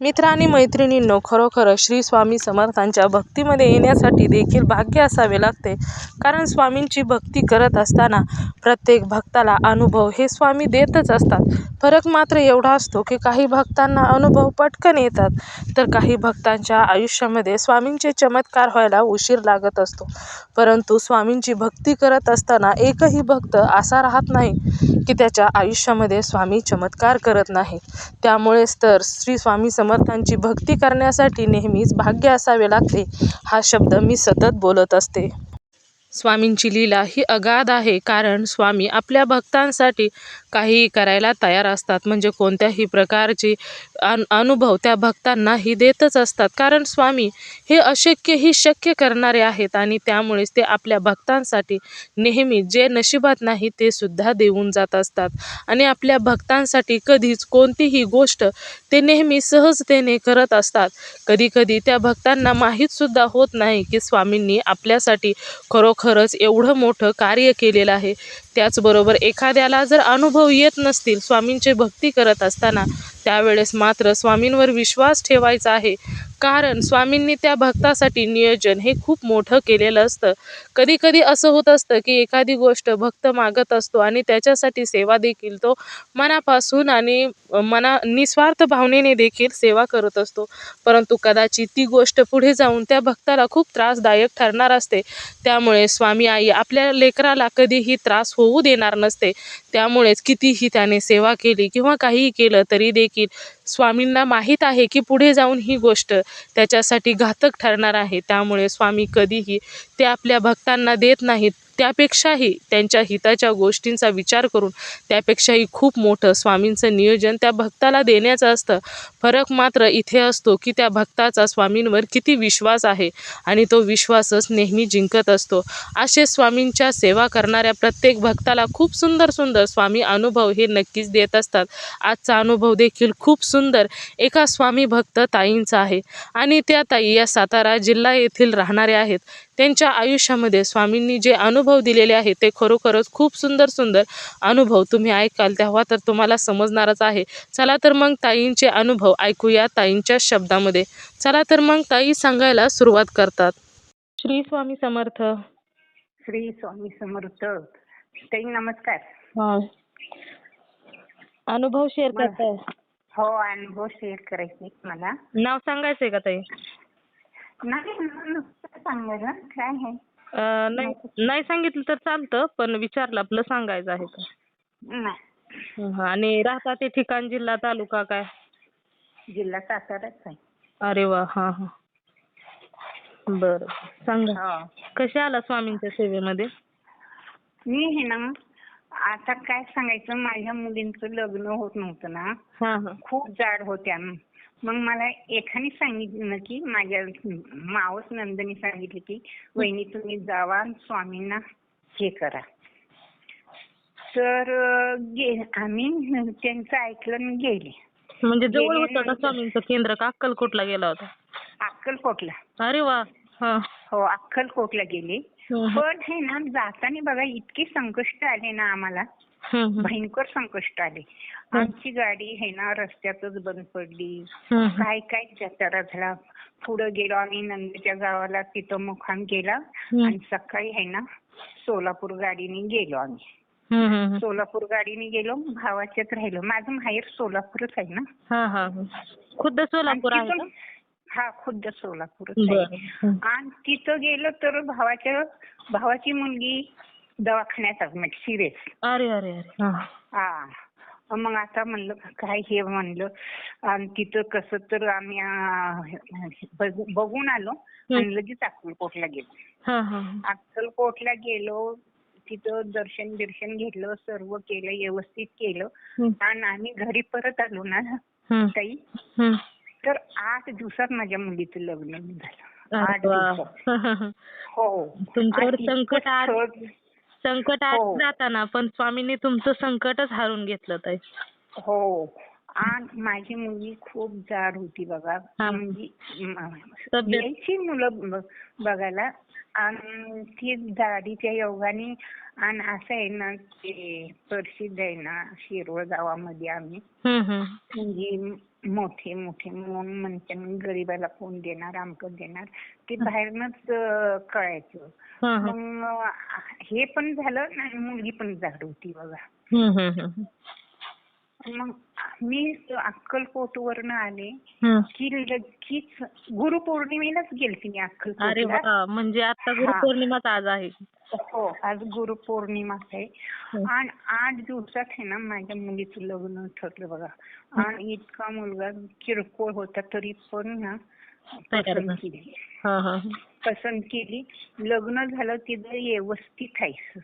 मित्र आणि मैत्रिणींनो खरोखर श्री स्वामी समर्थांच्या भक्तीमध्ये येण्यासाठी देखील भाग्य असावे लागते. कारण स्वामींची भक्ती करत असताना प्रत्येक भक्ताला अनुभव हे स्वामी देतच असतात. फरक मात्र एवढा असतो की काही भक्तांना अनुभव पटकन येतात तर काही भक्तांच्या आयुष्यामध्ये स्वामींचे चमत्कार व्हायला उशीर लागत असतो. परंतु स्वामींची भक्ती करत असताना एकही भक्त असा राहत नाही. की त्याच्या आयुष्यामध्ये स्वामी चमत्कार करत नाही. त्यामुळेच तर श्री स्वामी समर्थांची भक्ती करण्यासाठी नेहमीच भाग्य असावे लागते हा शब्द मी सतत बोलत असते. स्वामींची लीला ही अगाध आहे कारण स्वामी आपल्या भक्तांसाठी काहीही करायला तयार असतात. म्हणजे कोणत्याही प्रकारची अन अनुभव त्या भक्तांनाही देतच असतात. कारण स्वामी हे अशक्यही शक्य करणारे आहेत आणि त्यामुळेच ते आपल्या भक्तांसाठी नेहमी जे नशिबात नाही ते सुद्धा देऊन जात असतात. आणि आपल्या भक्तांसाठी कधीच कोणतीही गोष्ट ते नेहमी सहजतेने करत असतात. कधीकधी त्या भक्तांना माहीतसुद्धा होत नाही की स्वामींनी आपल्यासाठी खरोखरच एवढं मोठं कार्य केलेलं आहे. त्याचबरोबर एखाद्याला जर अनुभव येत नसतील स्वामींची भक्ती करत असताना त्यावेळेस मात्र स्वामींवर विश्वास ठेवायचा आहे. कारण स्वामींनी त्या भक्तासाठी नियोजन हे खूप मोठं केलेलं असतं. कधी कधी असं होत असतं की एखादी गोष्ट भक्त मागत असतो आणि त्याच्यासाठी सेवा देखील तो मनापासून आणि मना निस्वार्थ भावनेने देखील सेवा करत असतो. परंतु कदाचित ती गोष्ट पुढे जाऊन त्या भक्ताला खूप त्रासदायक ठरणार असते. त्यामुळे स्वामी आई आपल्या लेकराला कधीही त्रास होऊ देणार नसते. त्यामुळेच कितीही त्याने सेवा केली किंवा काहीही केलं तरी देखील स्वामींना माहीत आहे की पुढे जाऊन ही गोष्ट त्याच्यासाठी घातक ठरणार आहे. त्यामुळे स्वामी कधीही ते आपल्या भक्तांना देत नाहीत. त्यापेक्षाही त्यांच्या हिताच्या गोष्टींचा विचार करून त्यापेक्षाही खूप मोठं स्वामींचं नियोजन त्या भक्ताला देण्याचं असतं. फरक मात्र इथे असतो की त्या भक्ताचा स्वामींवर किती विश्वास आहे आणि तो विश्वासच नेहमी जिंकत असतो. असे स्वामींच्या सेवा करणाऱ्या प्रत्येक भक्ताला खूप सुंदर सुंदर स्वामी अनुभव हे नक्कीच देत असतात. आजचा अनुभव देखील खूप सुंदर एका स्वामी भक्त ताईंचा आहे. आणि त्या ताई या सातारा जिल्हा येथील राहणाऱ्या आहेत. त्यांच्या आयुष्यामध्ये स्वामींनी जे अनुभव दिलेले आहेत ते खरोखरच खूप सुंदर सुंदर अनुभव तुम्ही ऐकाल तेव्हा तर तुम्हाला समजणारच आहे. चला तर मग ताईंचे अनुभव ऐकूया ताईंच्या शब्दामध्ये. चला तर मग ताई सांगायला सुरुवात करतात. श्री स्वामी समर्थ. श्री स्वामी समर्थ. ताई नमस्कार. हा. अनुभव शेअर करताय? हो अनुभव शेअर करायचे मला. नाव सांगायचंय का ताई? नाही नुसतं सांगायला काय आहे? अं, नाही नाही सांगितलं तर चालतं पण विचारलं आपलं सांगायचं आहे नाही. हा, आणि राहता ते ठिकाण जिल्हा तालुका काय? जिल्हा साताराच आहे. अरे वा हा हा. बरं सांगा. हो. कसे आला स्वामींच्या सेवेमध्ये? मी हे ना आता काय सांगायचं माझ्या मुलींचं लग्न होत नव्हतं ना. हा हा. खूप जाड होत्या. मग मला एकाने सांगितलं की माझ्या मावस नंदनी सांगितलं की वहिनी तुम्ही जावा स्वामींना हे करा. तर गे आम्ही त्यांचं ऐकलं आणि गेले. म्हणजे जवळ होतं का स्वामींचं केंद्र का? अक्कलकोटला गेला होता? अक्कलकोटला. अरे वा हा. हो अक्कलकोटला गेले. हम्म, पण हे ना जाताना बघा इतके संकष्ट आले ना आम्हाला. भयंकर संकष्ट आले. आमची गाडी हे ना रस्त्यातच बंद पडली. काय काय जत्रा झाला पुढे गेलो आम्ही नंदच्या गावाला तिथं मुखाम केला. आणि सकाळी आहे ना सोलापूर गाडीने गेलो आम्ही. सोलापूर गाडीने गेलो भावाच्यात राहिलो. माझं माहेर सोलापूरच आहे ना. हा हा हा. खुद्द सोलापूर हा खुद्द सोलापूरच आहे. आणि तिथं गेलो तर भावाच्या भावाची मुलगी दवाखान्यात ऍडमिट सिरियस अरे अरे अरे. हा. हा. मग आता म्हणलं काय हे म्हणलं. आणि तिथं कसं तर आम्ही अं, बघू- बघून आलो. आणि लगेच अक्कलकोटला गेलो. हा हा अक्कलकोटला गेलो. तिथं दर्शन बिर्शन घेतलं. सर्व केलं व्यवस्थित केलं. हम्म. आणि आम्ही घरी परत आलो ना हम्म. ताई. हम्म. तर आठ दिवसात माझ्या मुलीचं लग्न झालं. आठ अरे वा. दिवसात. हो. तुमच्यावर आणि संकट सहज- संकट आत हो. जाताना पण स्वामींनी तुमचं संकटच हारून घेतलं ताई. हो. आणि माझी मुलगी खूप जाड होती बघा. हा. म्हणजे म- तब्येत- यायची मुलं ब- बघायला. आणि ती जाडीच्या योगाने आणि असं आहे ना ते प्रसिद्ध आहे ना शिरवळ गावामध्ये आम्ही. म्हणजे मोठे मोठे म्हणून म्हणते गरीबाला कोण देणार आमकं देणार ते बाहेरनच कळायचं. मग हे पण झालं आणि मुलगी पण जाड होती बघा. मग मी अक्कलकोटवरनं आले. की लगेच गुरुपौर्णिमेलाच गेलते मी अरे वा म्हणजे आता गुरुपौर्णिमाच आज आहे. हो आज गुरुपौर्णिमाच आहे. आणि आठ दिवसात आहे ना माझ्या मुलीचं लग्न ठरलं बघा. आणि इतका मुलगा किरकोळ होता तरी पण ना पसंत. केली. पसंत केली. लग्न झालं तिथं व्यवस्थित आहे.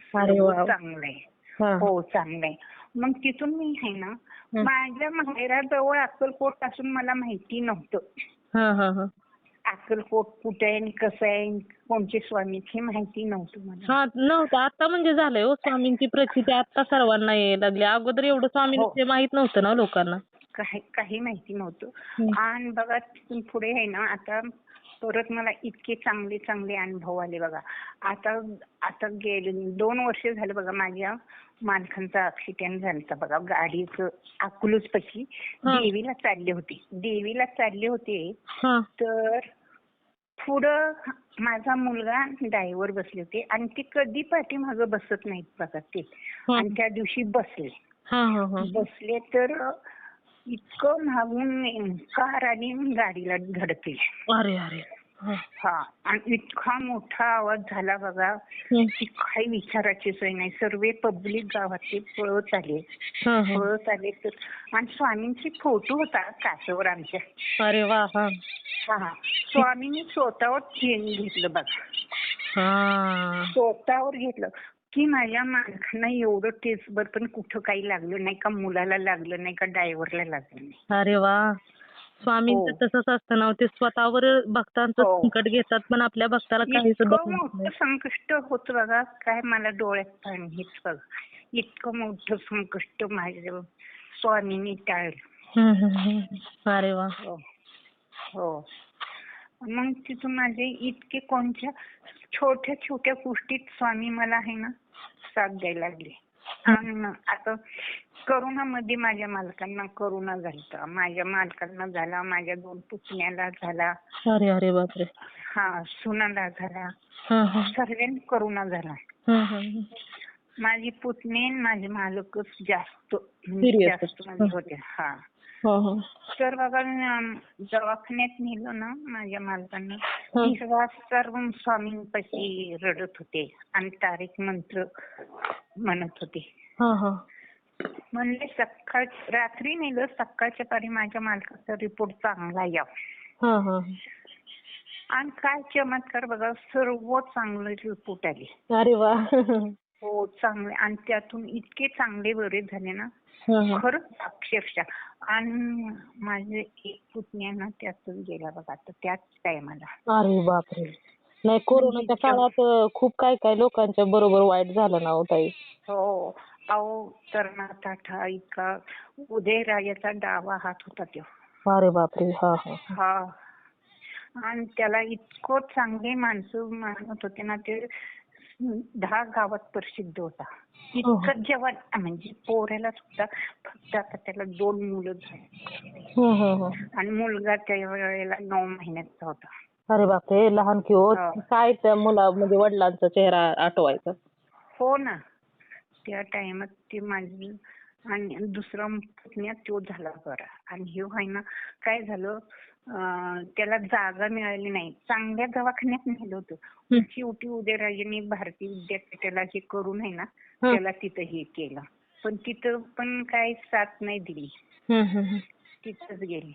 चांगलं आहे. हा. हो चांगलं आहे. मग तिथून मी आहे ना हं. माझ्या माहेराजवळ अक्कलकोटपासून मला माहिती नव्हतं. हा हा हा. अक्कलकोट कुठे आहे आणि कसं आहे कोणते स्वामी हे माहिती नव्हतं मला. हा नव्हतं. आता म्हणजे झालंय हो स्वामींची प्रचिती आता सर्वांना यायला लागली. अगोदर एवढं स्वामींचे माहीत नव्हतं ना लोकांना. काही काही माहिती नव्हतं. हं. आणि बघा तिथून पुढे आहे ना आता परत मला इतके चांगले चांगले अनुभव आले बघा. आता आता गेले दोन वर्ष झाले बघा माझ्या मालकांचा ऍक्सिडेंट झाला बघा गाडीचं अकलूज पशी हा. देवीला चालले होते. देवीला चालले होते हा. तर पुढं माझा मुलगा ड्रायव्हर बसले होते आणि ते कधी पाठीमागं बसत नाहीत बघा ते. हा. आणि त्या दिवशी बसले. हा हा हा. बसले तर इतकं मागून कार आणि गाडीला धडकली. अरे अरे. हा. आणि इतका मोठा आवाज झाला बघा. की काही विचाराची सोय नाही. सर्व पब्लिक गावातले पळत आले. पळत आले तर आणि स्वामींची फोटो होता कासवर आमच्या. अरे वा हा. हा स्वामींनी स्वतःवर घेऊन घेतलं बघा. स्वतःवर घेतलं. की माझ्या मालकांना एवढं टेस्टभर पण कुठं काही लागलं नाही का? मुलाला लागलं नाही का? ड्रायव्हरला लागलं नाही. अरे वा. स्वामींचं हो. तसंच असतं ना. ते स्वतःवर भक्तांचं हो. संकट घेतात पण आपल्या भक्ताला काही सुद्धा इतकं मोठं नाही. संकष्ट होत बघा काय मला डोळ्यात पाणी हेच बघा इतकं मोठं संकष्ट माझ्या स्वामींनी टाळलं हम्म, हम्म, हम्म. अरे वा हो हो मग तिथून माझे इतके कोणत्या छोट्या छोट्या गोष्टीत स्वामी मला आहे ना साथ द्यायला लागले आता करोनामध्ये माझ्या मालकांना करोना झालता. माझ्या मालकांना झाला माझ्या दोन पुतण्याला झाला. अरे अरे बापरे. हा सुनाला झाला. हा हा. सर्वांना करोना झाला. हा, हा, हा. माझी पुतणी आणि माझे मालकच जास्त म्हणजे जास्त होते. म्हणजे होते. हा. हा, हा. अं, दवाखान्यात नेलं ना माझ्या मालकांना हं. तेव्हा सर्व स्वामींपाशी रडत होते आणि तारीख मंत्र म्हणत होते हा, हा. म्हणले सकाळ रात्री नेलं सकाळच्या पारी माझ्या मालकाचा रिपोर्ट चांगला यावा हा, हा. आणि काय चमत्कार बघा सर्व चांगले रिपोर्ट आले अरे वा हो चांगले. आणि त्यातून इतके चांगले बरे झाले ना. खरंच अक्षरशः. आणि माझे एक पुतण्या ना त्यातून गेला बघा तर त्याच टायमाला अरे बापरे. नाही कोरोनाच्या काळात खूप काय काय लोकांच्या बरोबर वाईट झालं ना हो ताई? हो. अहो तरणा ताठा इतका. उदयराजाचा डावा हात होता तो. अरे बापरे. हा हा. हा. आणि त्याला इतकं चांगले माणसं मानत होते ना ते. दहा गावात प्रसिद्ध होता. इतकं जवान म्हणजे पोऱ्याला सुद्धा फक्त आता त्याला दोन मुलं झाली. हं, हं, हं. आणि मुलगा त्या वेळेला नऊ महिन्याचा होता. अरे बापरे लहान की हो. हा. काय त्या मुला म्हणजे वडिलांचा चेहरा आठवायचा? हो ना. त्या टाइमात ते माझी आणि दुसरा पुतण्या तो झाला बरा. आणि हे आहे ना काय झालं? त्याला जागा मिळाली नाही चांगल्या दवाखान्यात नेलं होतं. शेवटी उदयराजेंनी भारतीय विद्यापीठाला हे करून आहे ना. त्याला तिथं हे केलं पण तिथं पण काय साथ नाही दिली. तिथंच गेले.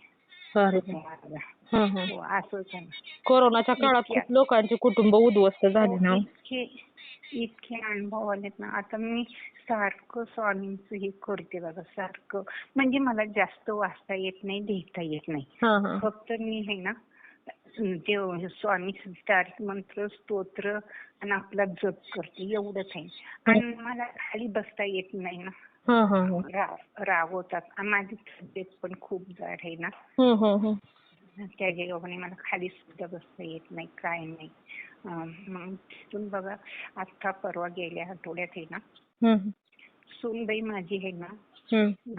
हं, असंच आहे ना. कोरोनाच्या काळात खूप लोकांची कुटुंब उद्ध्वस्त झाली ना हो, इतके अनुभव आलेत ना. आता मी सारखं स्वामींचं हे करते बघा सारखं. म्हणजे मला जास्त वाचता येत नाही लिहिता येत नाही. हं, हं. फक्त मी आहे ना ते स्वामी चारित्र मंत्र स्तोत्र आणि आपला जप करते एवढंच आहे. आणि मला खाली बसता येत नाही ना. हं, हं, हं. रागवतात. आणि माझी तब्येत पण खूप जाड आहे ना. हं, हं, हं. त्या जेव्हा मला खाली सुद्धा बसता येत नाही काय नाही. मग तिथून बघा आता परवा गेल्या आठवड्यात आहे ना. सूनबाई माझी आहे ना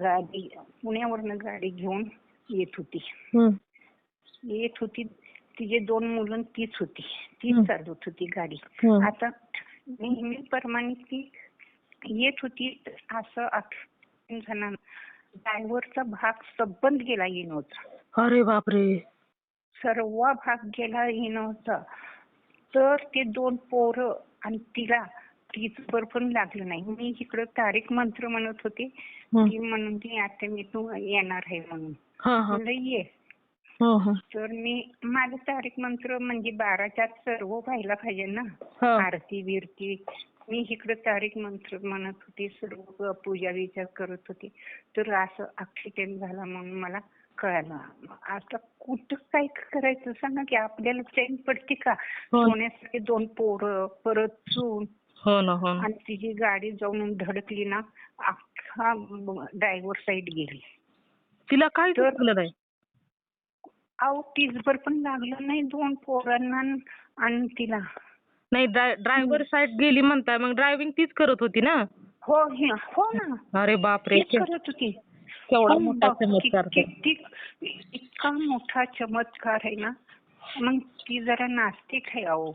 गाडी पुण्यावरनं गाडी घेऊन येत होती. येत होती तिचे दोन मुलं तीच होती. तीच. चालवत होती गाडी. आता नेहमीप्रमाणे ती येत होती असं जणांना ड्रायव्हरचा भाग सबंध गेला येई नव्हता अरे बापरे. सर्व भाग गेला हे नव्हता तर ते दोन पोरं आणि तिला तीच पण लागलं नाही मी इकडं तारीख मंत्र म्हणत होते. ती म्हणून आता मी तू येणार आहे म्हणून. म्हणलं ये हं, हं. तर मी माझं तारीख मंत्र म्हणजे बाराच्या सर्व व्हायला पाहिजे ना हं. आरती बिरती मी इकडे तारीख मंत्र म्हणत होते सर्व पूजा विचार करत होते तर असं ऍक्सिडेंट झाला म्हणून मला कळालं आता कुठं काय करायचं? सांगा की आपल्याला चैन पडते का? हो. सोन्यासारखे दोन पोरं परत चून हो ना हो ना. आणि तिची गाडी जाऊन धडकली ना अख्खा ड्रायव्हर साईड गेली. तिला काय चुकलं नाही? अहो टीजभर पण लागलं नाही दोन पोरांना आणि तिला. नाही ड्रायव्हर साईड गेली म्हणताय मग ड्रायव्हिंग तीच करत होती ना? हो ना. अरे बापरे तीच करत होती. केवढा पण मोठा चमत्कार इतका मोठा चमत्कार आहे ना मग ती जरा नास्तिक आहे अहो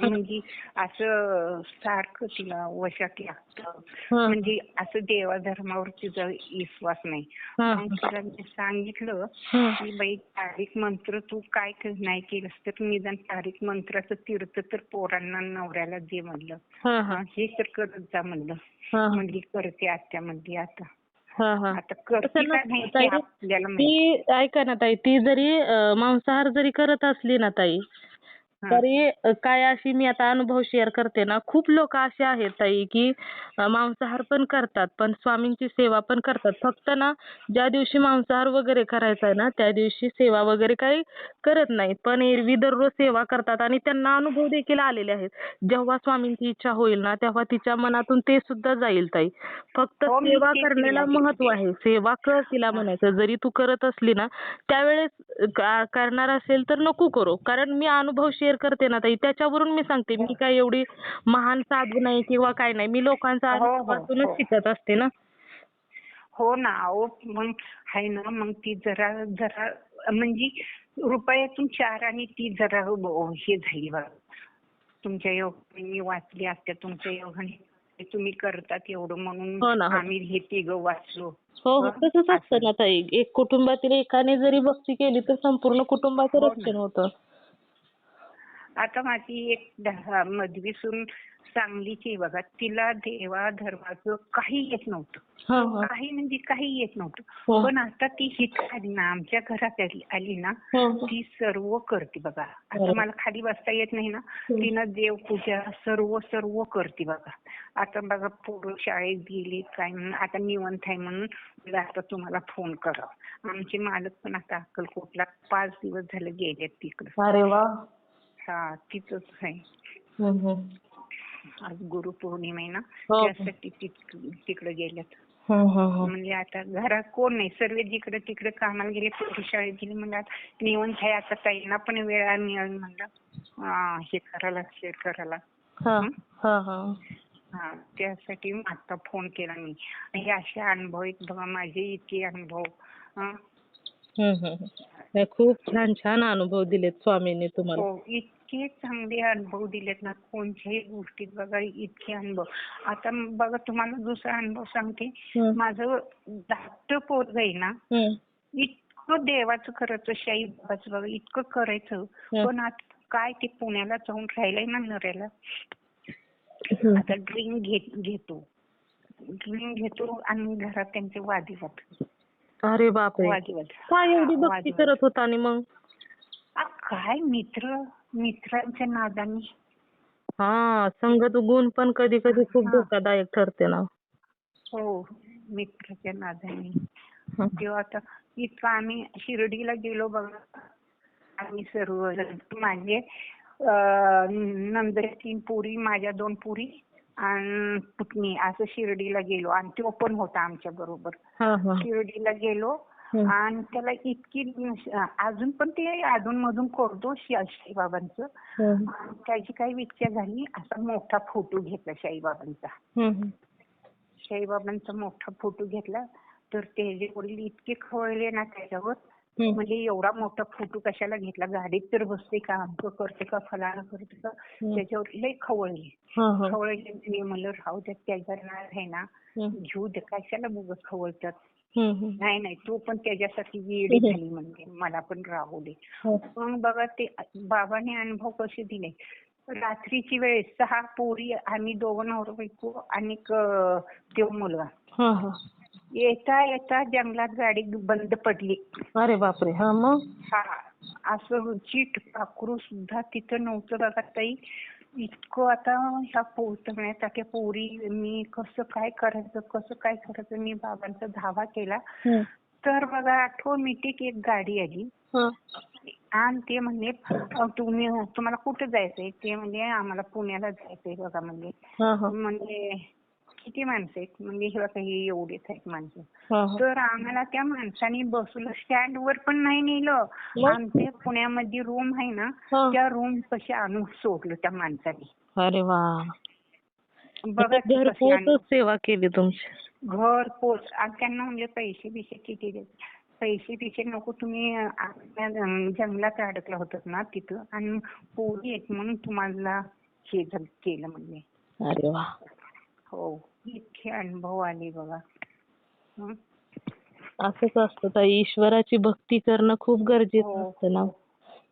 म्हणजे असं सारखं तिला वशात लागतं हं. म्हणजे असं देवाधर्मावर तिचा विश्वास नाही हं. मग तिला मी सांगितलं हं. की बाई तारीख मंत्र तू काय नाही केलंस तर निदान तारीख मंत्राचं तीर्थ तर पोरांना नवऱ्याला दे म्हणलं हं, हा, हं. हे तर करत जा म्हणलं हं. म्हणली करते आत्या म्हणली आता हं, हं. आता करते तसं का नसतं नाही ताई. ते आपल्याला माहीत. ती ऐका ना ताई ती जरी मांसाहार जरी करत असली ना ताई हा. तरी काय अशी मी आता अनुभव शेअर करते ना खूप लोक असे आहेत ताई की मांसाहार पण करतात पण स्वामींची सेवा पण करतात. फक्त ना ज्या दिवशी मांसाहार वगैरे करायचा आहे ना त्या दिवशी सेवा वगैरे काही करत नाहीत पण एरवी दररोज सेवा करतात आणि त्यांना अनुभव देखील आलेले आहेत. जेव्हा स्वामींची इच्छा होईल ना तेव्हा तिच्या मनातून ते सुद्धा जाईल ताई. फक्त हो, सेवा करण्याला. महत्त्व आहे. सेवा कर तिला म्हणायचं. जरी तू करत असली ना त्यावेळेस करणार असेल तर नको करू. कारण मी अनुभव शेअर करते ना ताई. त्याच्यावरून मी सांगते. मी काय एवढी महान साधू नाही किंवा काय नाही. मी लोकांचा हो, हो, अनुभवातूनच हो. शिकत असते ना. हो ना. अहो मग आहे ना. मग ती जरा जरा म्हणजे रुपयातून चार आणि ती जरा ब- हे झाली बघा. तुमच्या योग मी वाचली असत्या तुमच्या योगाने तुम्ही करतात एवढं म्हणून हो ना, हो. आम्ही हे तिघं वाचलो. हो हो. हं? तसंच असतं ना ताई. एक कुटुंबातील एकाने जरी भक्ती केली तर संपूर्ण कुटुंबाचं हो ना. रक्षण होतं. आता माझी एक मधवी सून सांगलीची आहे बघा तिला देवा धर्माचं काही येत नव्हतं. हा हा. काही म्हणजे काही येत नव्हतं. हो. पण आता ती आली ना आमच्या घरात आली ना हो, हो. ती सर्व करते बघा. आता. मला खाली बसता येत नाही ना तिनं देवपूजा सर्व सर्व करते बघा. आता बघा पोरं शाळेत गेली काय म्हणून आता निवंत आहे म्हणून मला आता तुम्हाला फोन करावा. आमचे मालक पण आता अक्कलकोटला पाच दिवस झाले गेलेत तिकडं. हा तिथंच आहे. आज गुरुपौर्णिमा आहे ना हो. त्यासाठी तिकडे गेलेत. हम्म, हम्म, हम्म. म्हणजे आता घरात कोण नाही सर्व जिकडे तिकडे कामाला गेले शाळेत गेले म्हणजे आता निवंत आहे आता ताईंना पण वेळ मिळेल म्हणलं. हा, हे करायला शेअर करायला. हा हा? हा हा. त्यासाठी आता फोन केला मी. हे असे अनुभव आहेत बघा माझे इतके अनुभव. हा. खूप छान छान अनुभव दिलेत स्वामींनी तुम्हाला. हो इतके चांगले अनुभव दिलेत ना कोणत्याही गोष्टीत बघा इतके अनुभव आता बघा तुम्हाला दुसरा अनुभव सांगते. माझं धाकटं पोरग आहे ना. इतकं देवाचं करायचं शाही बाबाचं बघा इतकं करायचं. पण आता काय ते पुण्याला जाऊन राहिलंय ना नऱ्याला हम्म. आता ड्रिंक घेत घेतो ड्रिंक घेतो आणि घरात त्यांचे वादविवाद अरे बापरे वादविवाद काय एवढी भक्ती. करत होता आणि मग काय मित्र मित्रांच्या नादानी. हा संगत गुण पण कधी कधी खूप. धोकादायक ठरते ना. हो मित्राच्या नादानी. तेव्हा आता इतकं आम्ही शिर्डीला गेलो बघा. आम्ही सर्व माझे नंदरे तीन पुरी माझ्या दोन पुरी आणि पुतणी असं शिर्डीला गेलो. आणि तो पण होता आमच्या बरोबर. शिर्डीला गेलो. आणि त्याला इतकी अजून पण ते अधून मधून करतो साईबाबांचं. त्याची काही इच्छा झाली असा मोठा फोटो घेतला साईबाबांचा हं. साईबाबांचा मोठा फोटो घेतला तर त्याचे वडील इतके खवळले ना त्याच्यावर. म्हणजे एवढा मोठा फोटो कशाला घेतला? गाडीत तर बसते का? अमकं करते का? फलाना करते का? त्याच्यावर लय खवळले. खवळले म्हणलं राहू द्या त्याच्या नाद आहे ना. घेऊ दे कशाला बघत खवळतात. नाही नाही. तू पण त्याच्यासाठी वेडी झाली म्हणजे. मला पण राहू दे. हो. मग बघा ते बाबाने अनुभव कसे दिले? रात्रीची वेळ सहा पोरी आम्ही दोघं नवरा बायको आणि तो मुलगा. हा हा. येता येता जंगलात गाडी बंद पडली. अरे बापरे. हा मग? हा. असं चीट पाखरू सुद्धा तिथं नव्हतं बघा ताई. इतकं आता ह्या पोहतण्यात त्या पोरी मी कसं काय करायचं कसं काय करायचं मी बाबांचा धावा केला. तर बघा ऑटोमॅटिक एक गाडी आली. आणि ते म्हणले अ, तुम्ही तुम्हाला कुठे जायचंय? ते म्हणजे आम्हाला पुण्याला जायचंय बघा म्हणजे म्हणजे किती माणसं आहेत? म्हणजे हे बघा हे एवढेच आहेत माणसं. तर आम्हाला त्या माणसाने बसवलं. स्टँड वर पण नाही नेलं? आमच्या पुण्यामध्ये रूम आहे ना. त्या रूम कशी आणून सोडलं त्या माणसाने. अरे वा. बघा. सेवा केली तुमची. घर पोच आणि त्यांना म्हणजे पैसे बिसे किती देत? पैसे बिसे नको तुम्ही जंगलात अडकला होतात ना तिथं आणि पोरी आहेत म्हणून तुम्हाला हे केलं म्हणजे अरे वा. हो. इतके अनुभव आले बघा हं. असंच असतं ताई ईश्वराची भक्ती करणं खूप गरजेचं हो. असतं ना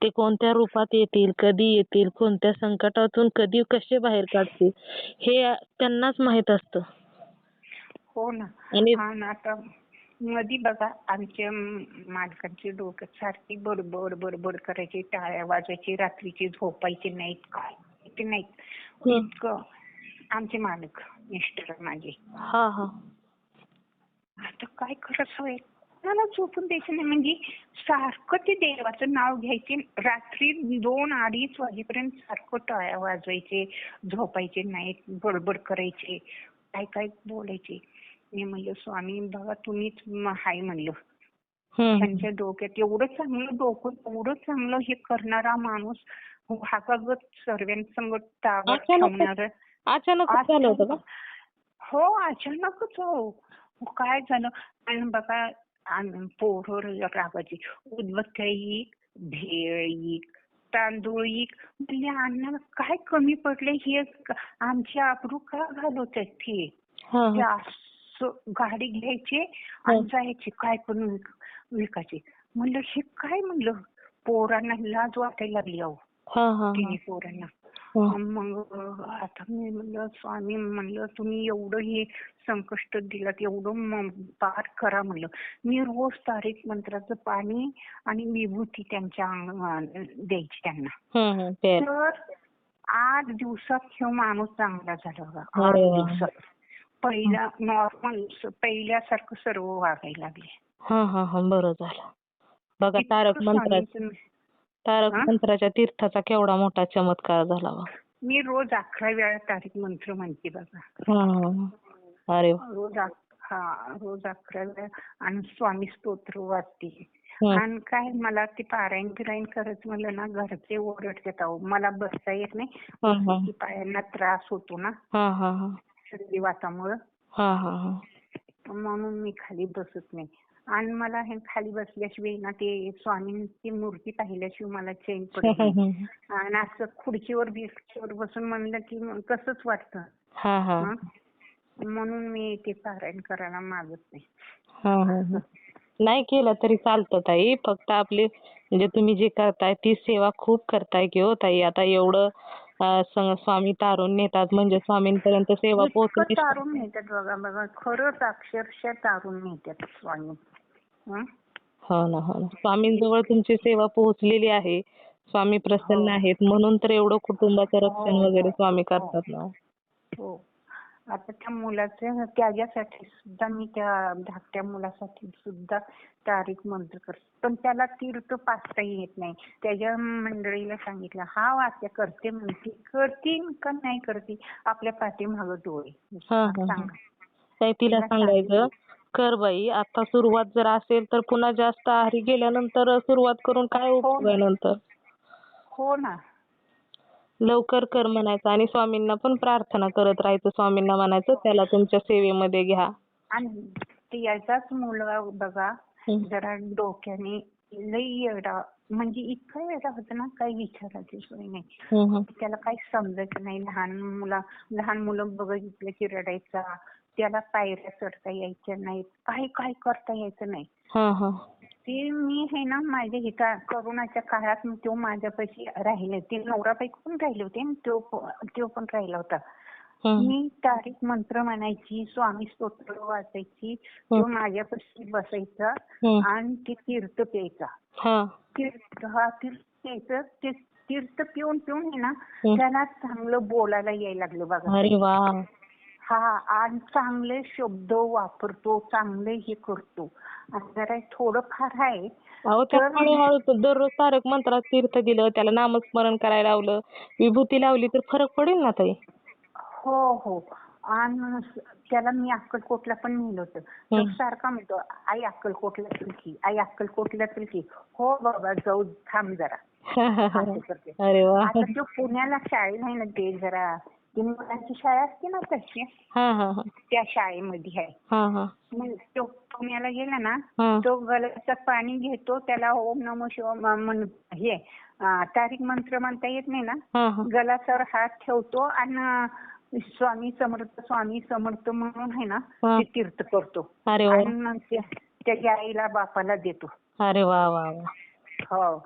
ते कोणत्या रूपात येतील कधी येतील कोणत्या संकटातून कधी कसे बाहेर काढतील हे त्यांनाच माहीत असतं हो ना आणि आणि आता मधी बघा आमच्या म- मालकांची डोक्यात सारखी बडबड बडबड करायची टाळ्या वाजायची रात्रीची झोपायची नाहीत काय ते नाहीत हं. इतकं आमचे मालक मिस्टर माझे. हा हा. आता काय करायचं मला झोपून द्यायचं नाही? म्हणजे सारखं ते देवाचं नाव घ्यायचे रात्री दोन अडीच वाजेपर्यंत सारखं टाळ्या वाजवायचे झोपायचे नाहीत बडबड करायचे काय काय बोलायचे. मी म्हणलं स्वामी बघा तुम्हीच हाय म्हणलं. त्यांच्या डोक्यात एवढं चांगलं डोकं एवढं चांगलं हे करणारा माणूस हाकागत सर्वांसंग तावत अचानक ठेवणारा अचानक झालं होतं का? हो अचानकच हो. काय झालं? आणि बघा पोरं रागाची. उदबत्त्या येईक भेळ येईक तांदूळ येईक म्हणजे अण्णाला काय कमी पडले? हे आमची आबरू का घालवत ते? गाडी घ्यायचे आणि जायचे. काय पण विक- विकायचे. म्हणलं हे काय म्हणलं? पोरांना लाज वाटायला लागली अहो. हा हा तिन्ही पोरांना. हा. मग आता मी म्हणलं स्वामी म्हणलं तुम्ही एवढं हे संकष्ट दिलं एवढं पार करा म्हणलं. मी रोज तारीख मंत्राचं पाणी आणि विभूती त्यांच्या द्यायची त्यांना. तर आठ दिवसात ह्यो माणूस चांगला झाला बघा आठ. दिवसात. पहिला नॉर्मल पहिल्यासारखं सर्व वागायला लागले. हा हा हा बरं झालं. बघा तारक मंत्रा तारक? मंत्राच्या तीर्थाचा केवढा मोठा चमत्कार झाला मी रोज अकरा वेळा तारीख मंत्र म्हणते बघा. अरे. रोज हा रोज अकरा वेळा आणि स्वामी स्तोत्र वाचते. आणि काय मला ते पारायण बिरायण करायचं म्हणलं ना घरचे ओरडतात अहो मला बसता येत नाही. पायांना त्रास होतो ना. हा हा हा. सर्दी वातामुळं. हा हा हा. म्हणून मी खाली बसत नाही. आणि मला हे खाली बसल्याशिवाय ना ते स्वामींची मूर्ती पाहिल्याशिवाय मला चैन पडत नाही. आणि असं खुर्चीवर बिस्कीवर बसून म्हणलं की कसंच वाटतं. हा हा. हं? म्हणून मी ते पारायण करायला मागत नाही. हा हा हा. नाही केलं तरी चालतं ताई. फक्त आपली म्हणजे तुम्ही जे करताय ती सेवा खूप करताय की हो ताई. आता एवढं स- स्वामी तारून नेतात. म्हणजे स्वामींपर्यंत सेवा इतकं पोहोचली. तारून नेतात बघा बघा. खरंच अक्षरशः तारून नेतात स्वामी. हं? हो ना हो ना. स्वामींजवळ तुमची सेवा पोहोचलेली आहे. स्वामी प्रसन्न हो. आहेत. म्हणून तर एवढं कुटुंबाचं रक्षण हो, वगैरे हो, स्वामी हो. करतात ना. हो. आता त्या मुलाचं त्याच्यासाठी सुद्धा मी त्या धाकट्या मुलासाठी सुद्धा तारीख मंत्र करते. पण त्याला तीर्थ पाचता येत नाही. त्याच्या मंडळीला सांगितलं हा वाक्य करते म्हणते करते का नाही करते? आपल्या पाठीमागं डोळे. हा, हा, हा. सांगा. ताई तिला तिला सांगायचं कर बाई आता सुरुवात जर असेल तर पुन्हा जास्त आहारी गेल्यानंतर सुरुवात करून काय उपयोग आहे नंतर? हो ना. लवकर कर म्हणायचं आणि स्वामींना पण प्रार्थना करत राहायचं. स्वामींना म्हणायचं त्याला तुमच्या सेवेमध्ये घ्या. आणि याचाच मुलगा बघा. जरा डोक्याने लई येडा म्हणजे इतका येडा होता ना काही विचारायची सोय नाही. त्याला काही समजायचं नाही लहान मुला लहान मुलं बघितलं की रडायचा त्याला पायऱ्या चढता यायच्या नाहीत काही काही करता यायचं नाही. ते मी हे ना माझ्या इथं करोनाच्या काळात मी तो माझ्यापाशी राहिले. ते नवराबाई पण राहिले होते? आणि तो प- तो पण राहिला होता. मी तारीख मंत्र म्हणायची स्वामी स्तोत्र वाचायची तो माझ्यापाशी बसायचा. आणि ते तीर्थ प्यायचा. हा. तीर्थ हा तीर्थ प्यायचं. ते तीर्थ पिऊन पिऊन आहे ना. त्याला चांगलं बोलायला यायला लागलं बघा. अरे वा. हा आणि चांगले शब्द वापरतो चांगले हे करतो. आणि जरा थोडं फार आहे अहो तर- हळूहळू दररोज तारक मंत्रात तीर्थ दिलं त्याला नामस्मरण करायला लावलं विभूती लावली तर फरक पडेल ना ताई? हो हो. आणि त्याला मी अक्कलकोटला पण नेलं होतं. तो. सारखा म्हणतो आई अक्कलकोटला चलकी आई अक्कलकोटला चलकी हो बाबा जाऊ थांब जरा. असं करते. अरे वा. आता तो पुण्याला शाळेला आहे ना ते जरा ती मुलांची शाळा असते ना तशी हा हा हा. त्या शाळेमध्ये आहे. मग तो पुण्याला गेला ना तो गलाचं पाणी घेतो त्याला ओम नमो शिव हे तारीख मंत्र म्हणता येत नाही ना? गलासावर हात ठेवतो आणि स्वामी समर्थ स्वामी समर्थ म्हणून आहे ना. ते तीर्थ करतो. आणि त्याच्या आईला बापाला देतो. अरे वा वा. हो.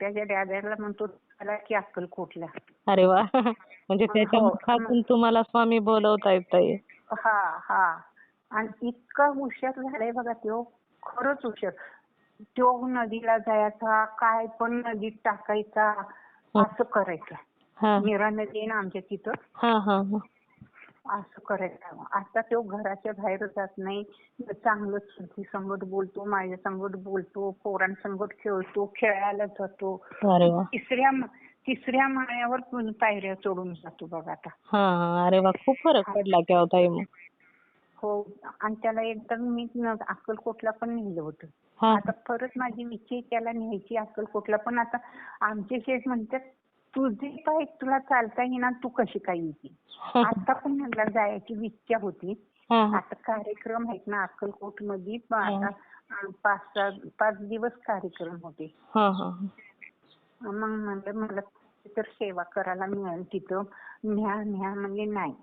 त्याच्या दादाला म्हणतो त्याला की अक्कलकोटला अरे वा. म्हणजे त्याच्या हो. मुखातून तुम्हाला स्वामी बोलवता येत ताई. हा हा. आणि इतका हुशार झालाय बघा तो. खरंच हुशार. तो नदीला जायचा काय पण नदीत टाकायचा असं करायचा. हा. मीरा नदी आहे ना आमच्या तिथं. हा हा हा. असं करायचं. आता तो घराच्या बाहेर जात नाही. चांगलं सुद्धी संगत बोलतो माझ्या संगत बोलतो पोरांसंगत खेळतो खेळायला जातो. अरे वा. तिसऱ्या तिसऱ्या माळ्यावर पायऱ्या चढून जातो बघा आता. हा अरे वा. खूप फरक पडला ताई मग. हो. आणि त्याला एकदा मी अक्कलकोटला पण नेलं होतं. आता परत माझी आहे त्याला न्यायची अक्कलकोटला. पण आता आमचे शेठ म्हणतात तुझे पाय तुला चालता येईना तू कशी काय येते? आता पण मला जायची इच्छा होती. आता कार्यक्रम आहेत ना अक्कलकोटमध्ये पाच पाच दिवस कार्यक्रम होते. हा हा मग म्हणलं मला तर सेवा करायला मिळेल तिथं. न्या न्या म्हणजे नाही.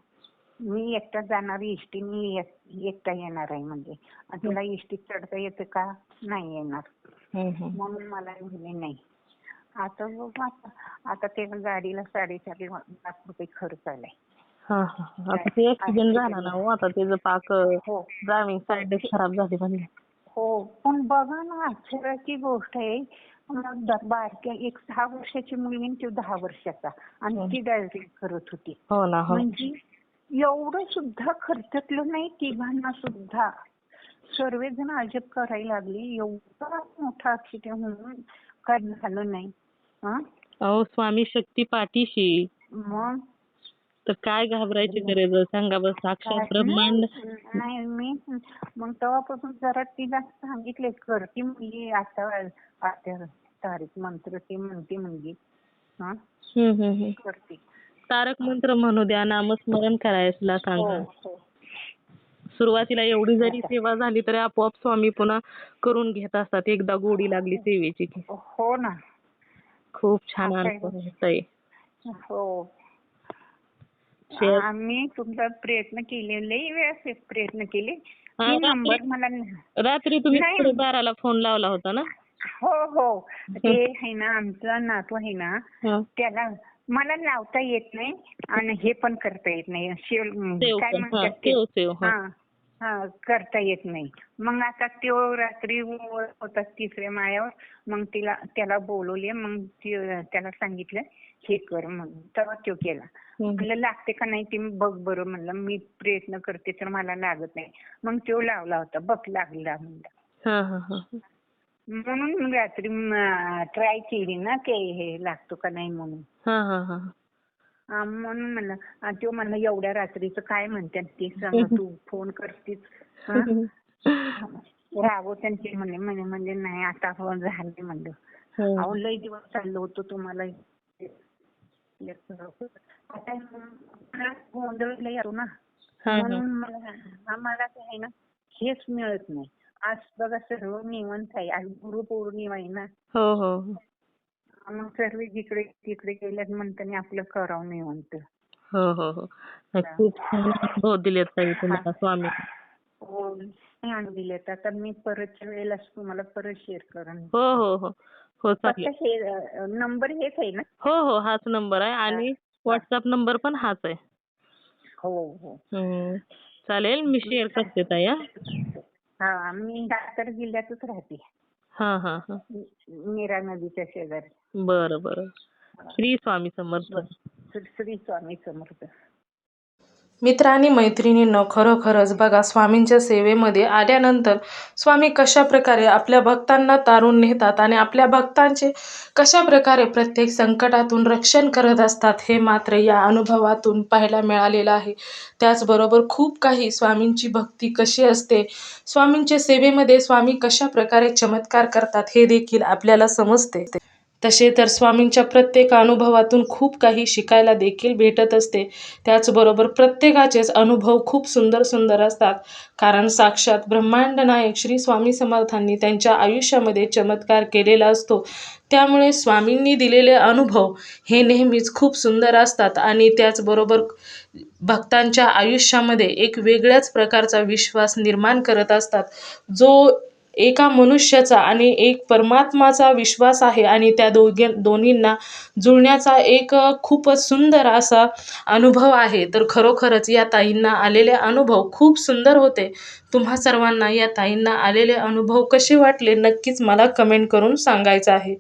मी एकटा जाणार एसटीने एकटा येणार आहे म्हणजे. तुला एसटीत चढता येतं का? नाही येणार. म्हणून मला नेले नाही. आता बघू आता. आता ते गाडीला साडेचार लाख रुपये खर्च आलाय. हा हा हा. आता ते ऍक्सिडेंट झाला ना हो आता त्याचं पाक हो. ड्रायव्हिंग साईड खराब झाली म्हणजे हो पण बघा ना आश्चर्याची गोष्ट आहे. बारक्या एक सहा वर्षाची मुलगी आणि तो दहा वर्षाचा. आणि ती ड्रायव्हिंग करत होती. हो ना हो. म्हणजे एवढं सुद्धा खर्चातलं नाही तिघांना सुद्धा. सर्वजण अजब करायला लागली. एवढा मोठा ऍक्सिडेंट होऊन काय झालं नाही. हं? अहो स्वामी शक्ती पाठीशी मग? तर काय घाबरायची गरज? आहे? सांगा बस साक्षात ब्रह्मांड. नाही मी मग तेव्हापासून जरा तिला सांगितले करती मुलगी आता आता तारीख मंत्र ती म्हणते मुलगी. हं? करते. तारक मंत्र म्हणू द्या नामस्मरण करायला हो सांगा. हो सुरुवातीला एवढी जरी सेवा झाली तरी आपोआप स्वामी पुन्हा करून घेत असतात. एकदा गोडी लागली सेवेची. की हो ना. खूप छान अनुभव हो. आम्ही तुमचा प्रयत्न केले लई वेळेस प्रयत्न केले. नंबर मला रात्री तुम्ही. साडेबाराला फोन लावला होता ना? हो हो. ते आहे ना आमचा नातू आहे ना. त्याला मला लावता येत नाही आणि हे पण करता येत नाही. काय हा, म्हणतात ते? हा. करता येत नाही. मग आता तो रात्री होता तिसऱ्या माळ्यावर मग तिला त्याला बोलवले मग ती त्याला सांगितलं हे कर म्हणून. तेव्हा तो केला. म्हणलं लागते का नाही ते? बघ बरं. म्हणलं मी प्रयत्न करते तर मला लागत नाही. मग तो लावला होता बघ लागला म्हणलं हा हा हा म्हणून रात्री ट्राय केली ना की हे लागतो का नाही म्हणून. म्हणून म्हणलं हा, तो म्हणलं एवढ्या रात्रीचं काय म्हणतात ते सांग तू फोन करतीस हं? रागवते आणि ते म्हणले म्हणे म्हणजे नाही आता हो झाले म्हणलं अहो लय दिवस चाललो होतो तुम्हाला आता गोंधळ लय येतो ना हा, हा. म्हणून मला काय आहे ना हेच मिळत नाही आज बघा सर्व निवंत आहे आज गुरुपौर्णिमा आहे ना हो हो हो. मग सर्व जिकडे तिकडे गेल्यात म्हणताना आपलं करावं निवंत. हो हो हो. खूप छान अनुभव दिलेत ताई तुम्हाला स्वामी. हो दिलेत. आता मी परतच्या वेळेला तुम्हाला परत शेअर करेन. हो हो हो. हो फक्त चालेल हे नंबर हेच आहे ना? हो हो हाच नंबर आहे आणि व्हॉट्सअप नंबर पण हाच आहे. हो हो. हम्म. चालेल मी शेअर करते ताई हा. हा मी सातारा जिल्ह्यातच राहते. हा हा हा. मीरा नदीच्या शेजारी. बरं बरं. श्री स्वामी समर्थ. श्री श्री स्वामी समर्थ. मित्र आणि मैत्रिणींनो खरोखरच बघा स्वामींच्या सेवेमध्ये आल्यानंतर स्वामी कशा प्रकारे आपल्या भक्तांना तारून नेतात आणि आपल्या भक्तांचे कशा प्रकारे प्रत्येक संकटातून रक्षण करत असतात हे मात्र या अनुभवातून पाहायला मिळालेलं आहे. त्याचबरोबर खूप काही स्वामींची भक्ती कशी असते स्वामींच्या सेवेमध्ये स्वामी कशा प्रकारे चमत्कार करतात हे देखील आपल्याला समजते. तसे तर स्वामींच्या प्रत्येक अनुभवातून खूप काही शिकायला देखील भेटत असते. त्याचबरोबर प्रत्येकाचेच अनुभव खूप सुंदर सुंदर असतात. कारण साक्षात ब्रह्मांड नायक श्री स्वामी समर्थांनी त्यांच्या आयुष्यामध्ये चमत्कार केलेला असतो. त्यामुळे स्वामींनी दिलेले अनुभव हे नेहमीच खूप सुंदर असतात आणि त्याचबरोबर भक्तांच्या आयुष्यामध्ये एक वेगळ्याच प्रकारचा विश्वास निर्माण करत असतात. जो एका मनुष्याचा आणि एक परमात्माचा विश्वास आहे आणि त्या दोघे दोन्हींना जुळण्याचा एक खूपच सुंदर असा अनुभव आहे. तर खरोखरच या ताईंना आलेले अनुभव खूप सुंदर होते. तुम्हा सर्वांना या ताईंना आलेले अनुभव कसे वाटले नक्कीच मला कमेंट करून सांगायचं आहे.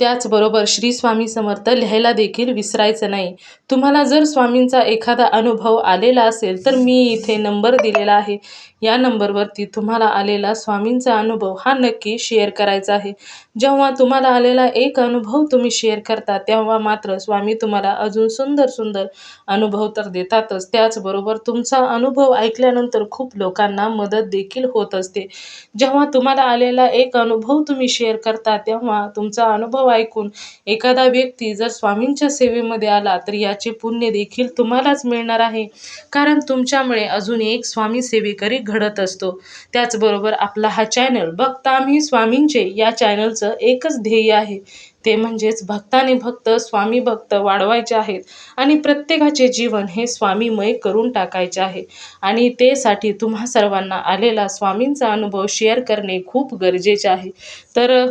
त्याचबरोबर श्री स्वामी समर्थ लिहायला देखील विसरायचं नाही. तुम्हाला जर स्वामींचा एखादा अनुभव आलेला असेल तर मी इथे नंबर दिलेला आहे. या नंबरवरती तुम्हाला आलेला स्वामींचा अनुभव हा नक्की शेअर करायचा आहे. जेव्हा तुम्हाला आलेला एक अनुभव तुम्ही शेअर करता तेव्हा मात्र स्वामी तुम्हाला अजून सुंदर सुंदर अनुभव तर देतातच. त्याचबरोबर तुमचा अनुभव ऐकल्यानंतर खूप लोकांना मदत देखील होत असते. जेव्हा तुम्हाला आलेला एक अनुभव तुम्ही शेअर करता तेव्हा तुमचा अनुभव ऐकून एखादा व्यक्ती जर स्वामींच्या सेवेमध्ये आला तर या याचे पुण्य देखील तुम्हालाच मिळणार आहे. कारण तुमच्यामुळे अजून एक स्वामी सेवेकरी घडत असतो. त्याचबरोबर आपला हा चॅनल बघता आम्ही स्वामींचे या चॅनलचं एकच ध्येय आहे. ते म्हणजेच भक्ताने भक्त स्वामी भक्त वाढवायचे आहेत. आणि प्रत्येकाचे जीवन हे स्वामीमय करून टाकायचे आहे. आणि तेसाठी तुम्हा सर्वांना आलेला स्वामींचा अनुभव शेअर करणे खूप गरजेचे आहे. तर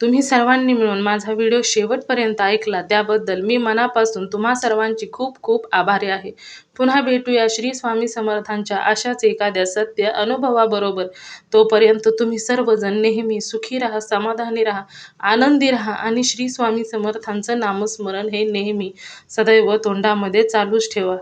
तुम्ही सर्वांनी मिळून माझा व्हिडिओ शेवटपर्यंत ऐकला त्याबद्दल मी मनापासून तुम्हा सर्वांची खूप खूप आभारी आहे. पुन्हा भेटूया श्री स्वामी समर्थांच्या अशाच एखाद्या सत्य अनुभवाबरोबर. तोपर्यंत तुम्ही सर्वजण नेहमी सुखी राहा समाधानी राहा आनंदी राहा आणि श्री स्वामी समर्थांचं नामस्मरण हे नेहमी सदैव तोंडामध्ये चालूच ठेवा.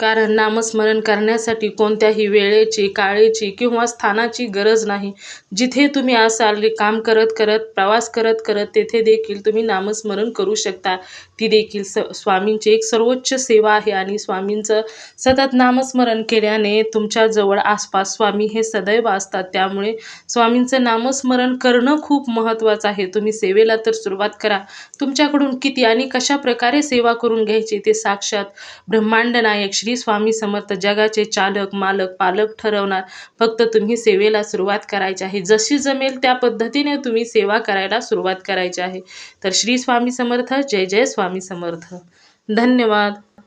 कारण नामस्मरण करण्यासाठी कोणत्याही वेळेची काळेची किंवा स्थानाची गरज नाही. जिथे तुम्ही असाल काम करत करत प्रवास करत करत तेथे देखील तुम्ही नामस्मरण करू शकता. ती देखील स स्वामींची एक सर्वोच्च सेवा आहे आणि स्वामींचं सतत नामस्मरण केल्याने तुमच्याजवळ आसपास स्वामी हे सदैव असतात. त्यामुळे स्वामींचं नामस्मरण करणं खूप महत्त्वाचं आहे. तुम्ही सेवेला तर सुरुवात करा. तुमच्याकडून किती आणि कशा प्रकारे सेवा करून घ्यायची ते साक्षात ब्रह्मांड नायक श्री स्वामी समर्थ जगाचे चालक मालक पालक ठरवणार. फक्त तुम्ही सेवेला सुरुवात करायची आहे. जशी जमेल त्या पद्धतीने तुम्ही सेवा करायला सुरुवात करायची आहे. तर श्री स्वामी समर्थ जय जय स्वामी समर्थ. धन्यवाद.